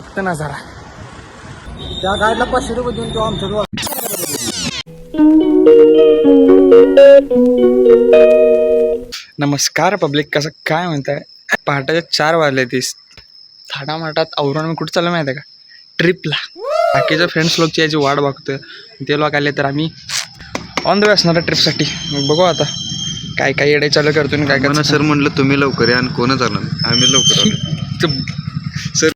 फक्त नजारा. त्या गाडीला पाचशे रुपये देऊन तो आमच्या नमस्कार पब्लिक कसं काय म्हणताय? पहाटेच्या चार वाजले तीस. थाटामाटात आवरून मी कुठं चाललं माहिती आहे का? ट्रिपला बाकीच्या फ्रेंड्स लोकची याची वाट बघतोय. ते लोक आले तर आम्ही ऑन द वे असणार ट्रिपसाठी मग बघू आता. काय काय येडे चालू करतो आणि काय काय सर म्हणलं तुम्ही लवकर या आणि कोणच आलं. आम्ही लवकर आलो. सर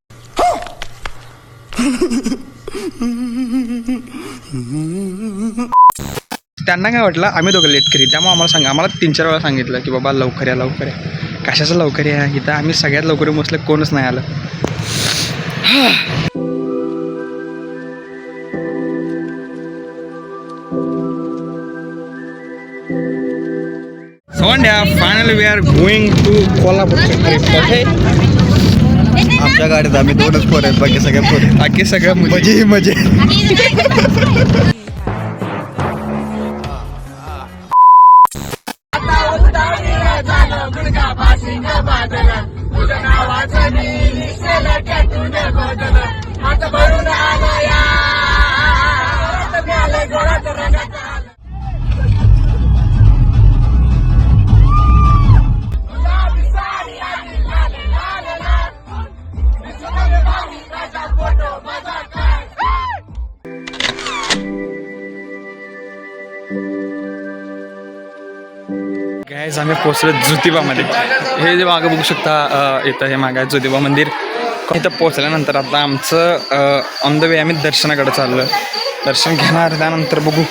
त्यांना काय वाटलं? आम्ही दोघं लेट करी त्यामुळे आम्हाला सांगा. आम्हाला तीन चार वेळा सांगितलं की बाबा लवकर या लवकर या. कशाचं लवकर या? इथं आम्ही सगळ्यात लवकर मोसले कोणच नाही आलं. सोंड्या final we are going to Kolhapur आमच्या गाडीत आम्ही दोनच पोर आहेत बाकी सगळ्या पोर बाकी सगळं म्हणजे मजे ही मजे. गायज आम्ही पोचलो ज्योतिबामध्ये. हे जे मागं बघू शकता इथं हे मागं आहे ज्योतिबा मंदिर. इथं पोचल्यानंतर आता आमचं ऑन द वे आम्ही दर्शनाकडे चाललं दर्शन घेणार त्यानंतर बघू.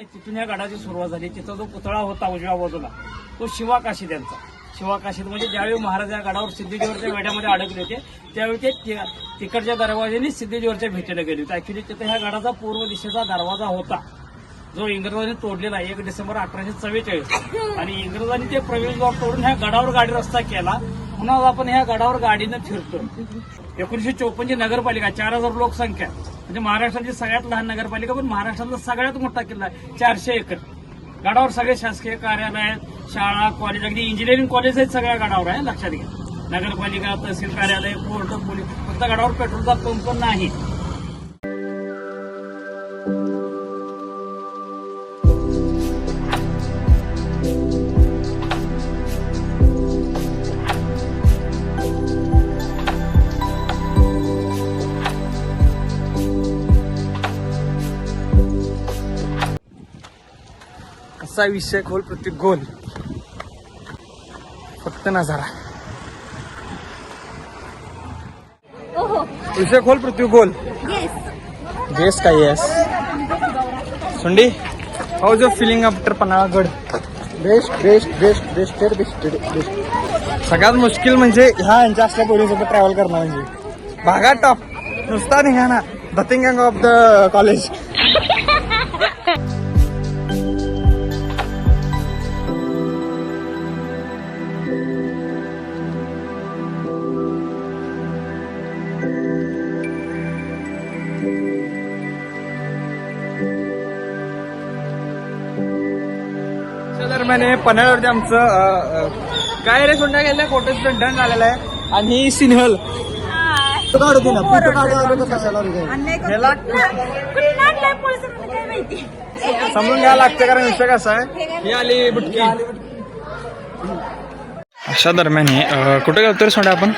नाही, तिथून या गडाची सुरुवात झाली. तिथं जो पुतळा होता उजव्या बाजूला तो शिवाकाशी त्यांचा. शिवाकाशीत म्हणजे ज्यावेळी महाराज या गडावर सिद्धेश्वरच्या वेड्यामध्ये अडकले होते त्यावेळी ते ति- तिकडच्या दरवाजाने सिद्धेश्वरच्या भेटीला गेले होते. ऍक्च्युली तिथे ह्या गडाचा पूर्व दिशेचा दरवाजा होता. जो इंग्रजांनी तोडलेला आहे एक डिसेंबर अठराशे चव्वेचाळीस. आणि इंग्रजांनी ते प्रवेशद्वार तोडून ह्या गडावर गाडी रस्ता केला. म्हणून आपण ह्या गडावर गाडीनं फिरतो एकोणीशे चोपन्नची नगरपालिका चार हजार लोकसंख्या. म्हणजे महाराष्ट्राची सगळ्यात लहान नगरपालिका पण महाराष्ट्रातला सगळ्यात मोठा किल्ला आहे. चारशे एकर. गडावर सगळे शासकीय कार्यालय आहेत शाळा कॉलेज अगदी इंजिनिअरिंग कॉलेज आहेत सगळ्या गडावर आहे लक्षात घ्या. नगरपालिका तहसील कार्यालय पोर्ट पोलीस फक्त गडावर पेट्रोलचा पंप नाही. कसा विषय खोल प्रत्येक गोल. फक्त नजारा विषय खोल पृथ्वी गोल. गेस काय येस सुंडी हाऊ जो feeling after Panhalgad? Best best best best best best सगळ्यात मुश्किल म्हणजे ह्या यांच्या असल्या पोरीसोबत ट्रॅव्हल करणं म्हणजे. भागा टॉप नुसता निघाना. धथिंग गँग ऑफ द कॉलेज दरम्यान हे पन्हाळ्यावरती आमचं काय रे सोंडा गेलं फोटो डन झालेला आहे. आणि ही. सिन्हल समजून घ्यायला लागतं कारण विषय कसा आहे. ही आली बुटकी. अशा दरम्यान हे कुठे गेलो तरी सोडा आपण?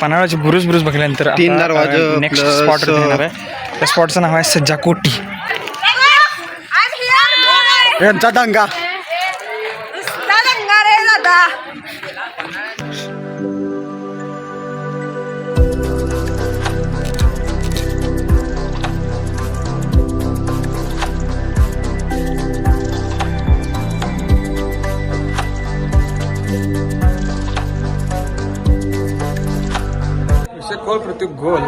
पन्हाळ्याची बुरुज बुरुज बघल्यानंतर तीन दरवाजे नेक्स्ट स्पॉट आहे. त्या स्पॉटचं नाव आहे सज्जा कोटी यांचा दंगा विषय गोल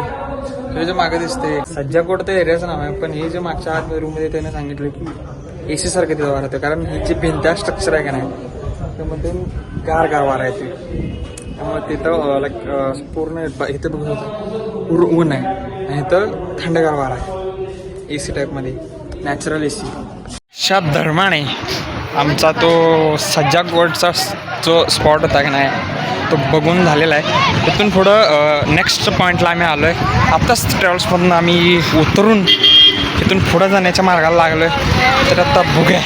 हे जे मागे दिसते सज्जाकोट तर एरियाचं नाव आहे पण हे जे मागच्या आत रूममध्ये त्याने सांगितलं की एसी सारखं तिथं वारा कारण ही जी भिंत्या स्ट्रक्चर आहे का नाही त्यामध्ये गार गार वारा येते त्यामुळे तिथं लाईक पूर्ण इथं बघत होतं पूर्ण ऊन आहे आणि इथं थंडगार वारा आहे. ए सी टाईपमध्ये नॅचरल ए सी शाप धर्माने आमचा तो सज्जा गोडचा जो स्पॉट होता की नाही तो बघून झालेला आहे. तिथून पुढं नेक्स्ट पॉईंटला आम्ही आलो आहे आत्ताच ट्रॅव्हल्समधून आम्ही उतरून तिथून पुढं जाण्याच्या मार्गाला लागलो आहे तर आत्ता बघूया.